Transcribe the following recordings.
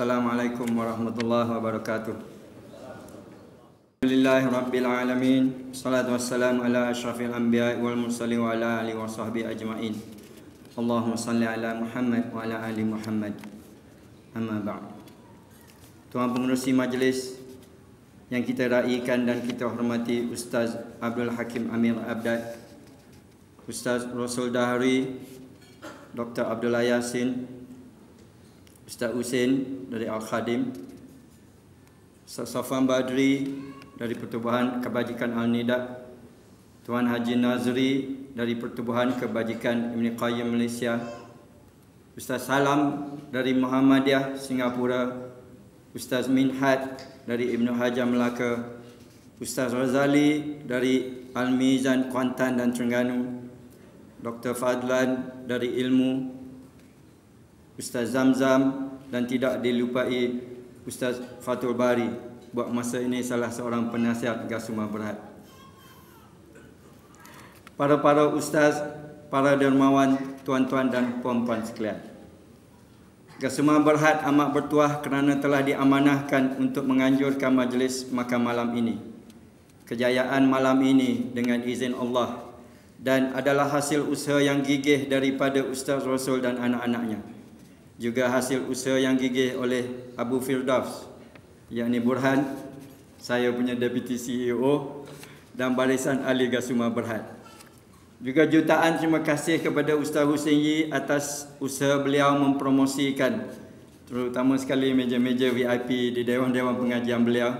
Assalamualaikum warahmatullahi wabarakatuh. Alhamdulillah Rabbil Alamin Salatu wassalamu ala ashrafil anbiya wal mursalin wa ala alihi wa sahbihi ajma'in Allahumma salli ala Muhammad wa ala ali Muhammad Amma ba'd Tuan pengerusi majlis yang kita raikan dan kita hormati Ustaz Abdul Hakim Amir Abdad Ustaz Rasul Dahri Dr. Abdullah Yasin Ustaz Husin dari Al-Khadim Ustaz Safwan Badri dari Pertubuhan Kebajikan Al-Nida Tuan Haji Nazri dari Pertubuhan Kebajikan Ibn Qayyim Malaysia Ustaz Salam dari Muhammadiyah Singapura Ustaz Minhat dari Ibn Hajar Melaka Ustaz Razali dari Al-Mizan Kuantan dan Terengganu Dr. Fadlan dari Ilmu Ustaz Zamzam dan tidak dilupai Ustaz Fatul Bari buat masa ini salah seorang penasihat Gasuma Berhad. Para-para ustaz, para dermawan, tuan-tuan dan puan-puan sekalian. Gasuma Berhad amat bertuah kerana telah diamanahkan untuk menganjurkan majlis makan malam ini. Kejayaan malam ini dengan izin Allah dan adalah hasil usaha yang gigih daripada Ustaz Rasul dan anak-anaknya. Juga hasil usaha yang gigih oleh Abu Firdaus yakni Burhan, saya punya Deputy CEO dan Barisan Ahli Gasuma Berhad. Juga jutaan terima kasih kepada Ustaz Hussein Yi atas usaha beliau mempromosikan terutama sekali meja-meja VIP di dewan-dewan pengajian beliau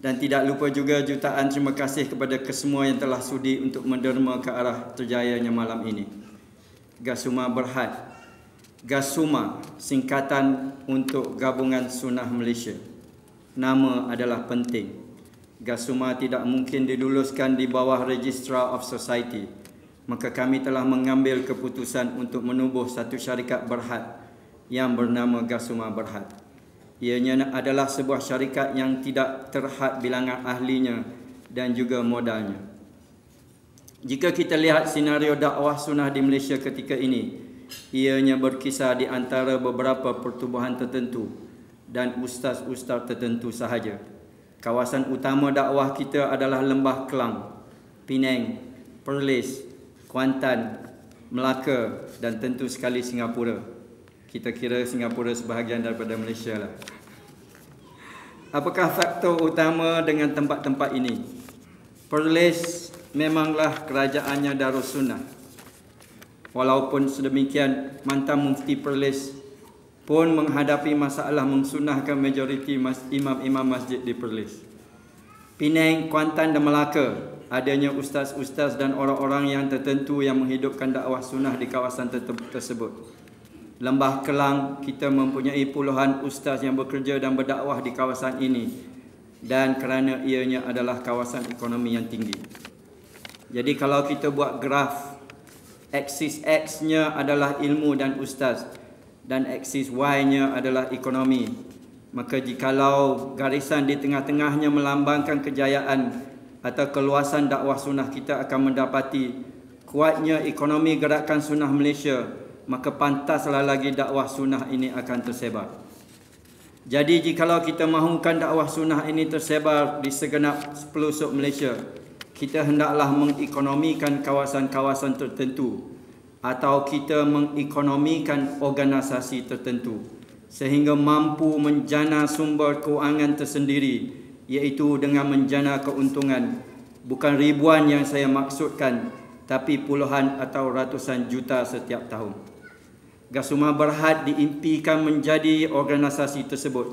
dan tidak lupa juga jutaan terima kasih kepada kesemua yang telah sudi untuk menderma ke arah terjayanya malam ini. Gasuma Berhad. Gasuma singkatan untuk Gabungan Sunnah Malaysia nama adalah penting. Gasuma tidak mungkin diluluskan di bawah Registrar of Society. Maka kami telah mengambil keputusan untuk menubuh satu syarikat berhad yang bernama Gasuma Berhad. Ianya adalah sebuah syarikat yang tidak terhad bilangan ahlinya dan juga modalnya. Jika kita lihat senario dakwah sunnah di Malaysia ketika ini, ianya berkisar di antara beberapa pertubuhan tertentu dan ustaz-ustaz tertentu sahaja. Kawasan utama dakwah kita adalah Lembah Kelang, Penang, Perlis, Kuantan, Melaka dan tentu sekali Singapura. Kita kira Singapura sebahagian daripada Malaysia lah. Apakah faktor utama dengan tempat-tempat ini? Perlis memanglah kerajaannya Darussunnah. Walaupun sedemikian, mantan mufti Perlis pun menghadapi masalah mengsunahkan majoriti imam-imam masjid di Perlis. Penang, Kuantan dan Melaka adanya ustaz-ustaz dan orang-orang yang tertentu yang menghidupkan dakwah sunnah di kawasan tersebut. Lembah Kelang kita mempunyai puluhan ustaz yang bekerja dan berdakwah di kawasan ini dan kerana ianya adalah kawasan ekonomi yang tinggi. Jadi kalau kita buat graf aksis X-nya adalah ilmu dan ustaz, dan aksis Y-nya adalah ekonomi. Maka jikalau garisan di tengah-tengahnya melambangkan kejayaan atau keluasan dakwah sunnah kita akan mendapati kuatnya ekonomi gerakan sunnah Malaysia, maka pantaslah lagi dakwah sunnah ini akan tersebar. Jadi jikalau kita mahukan dakwah sunnah ini tersebar di segenap pelosok Malaysia, kita hendaklah mengekonomikan kawasan-kawasan tertentu atau kita mengekonomikan organisasi tertentu sehingga mampu menjana sumber keuangan tersendiri iaitu dengan menjana keuntungan bukan ribuan yang saya maksudkan tapi puluhan atau ratusan juta setiap tahun. Gasuma Berhad diimpikan menjadi organisasi tersebut.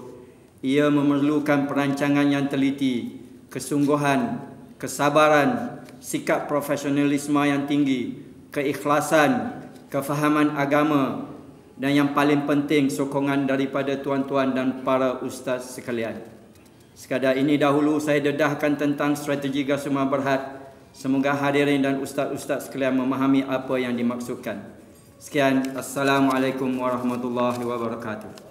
Ia memerlukan perancangan yang teliti, kesungguhan, kesabaran, sikap profesionalisme yang tinggi, keikhlasan, kefahaman agama dan yang paling penting sokongan daripada tuan-tuan dan para ustaz sekalian. Sekadar ini dahulu saya dedahkan tentang strategi Gasuma Berhad. Semoga hadirin dan ustaz-ustaz sekalian memahami apa yang dimaksudkan. Sekian, Assalamualaikum warahmatullahi wabarakatuh.